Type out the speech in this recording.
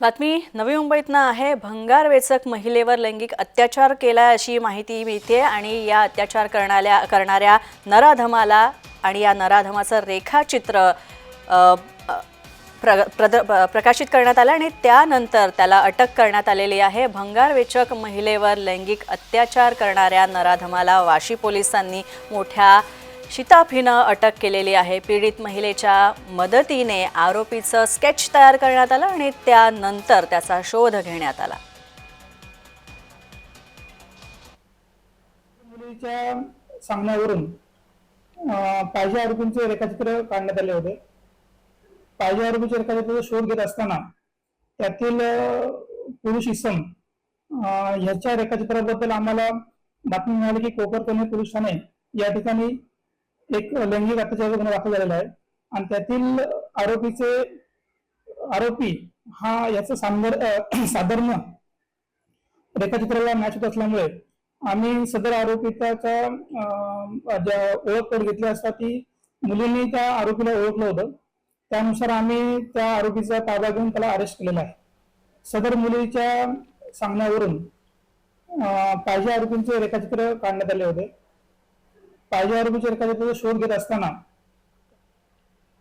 बातमी नवी मुंबईतनं आहे. भंगार वेचक महिलेवर लैंगिक अत्याचार केला अशी माहिती मिळते आणि या अत्याचार करणाऱ्या करणाऱ्या नराधमाला आणि या नराधमाचं रेखाचित्र अ, प्र प्रद प- प्रकाशित करण्यात आलं आणि त्यानंतर त्याला अटक करण्यात आलेली आहे. भंगार वेचक महिलेवर लैंगिक अत्याचार करणाऱ्या नराधमाला वाशी पोलिसांनी मोठ्या शिताफीनं अटक केलेली आहे. पीडित महिलेच्या मदतीने आरोपीचं स्केच तयार करण्यात आलं आणि त्यानंतर त्याचा शोध घेण्यात आला. मुलीच्या सांगण्यावरून पाहिजे आरोपींचे रेखाचित्र काढण्यात आले होते. पाहिजे आरोपीचे रेखाचित्र शोध घेत असताना त्यातील पुरुष इसम ह्याच्या रेखाचित्राबद्दल आम्हाला बातमी मिळाली की कोकरकन्या पोलीस ठाणे या ठिकाणी एक लैंगिक अत्याचाराचा गुन्हा दाखल झालेला आहे. आणि त्यातील आरोपीचे आरोपी हा याचं सांदर साधारण रेखाचित्राला मॅच होत असल्यामुळे आम्ही सदर आरोपिताचा अं, ज्या ओळख करून घेतली असता ती मुलींनी त्या आरोपीला ओळखलं होतं. त्यानुसार आम्ही त्या आरोपीचा ताबा घेऊन त्याला अरेस्ट केलेला आहे. सदर मुलीच्या सांगण्यावरून पाहिजे आरोपींचे रेखाचित्र काढण्यात आले होते. पाहिजे आरोपीचे एखाद्या शोध घेत असताना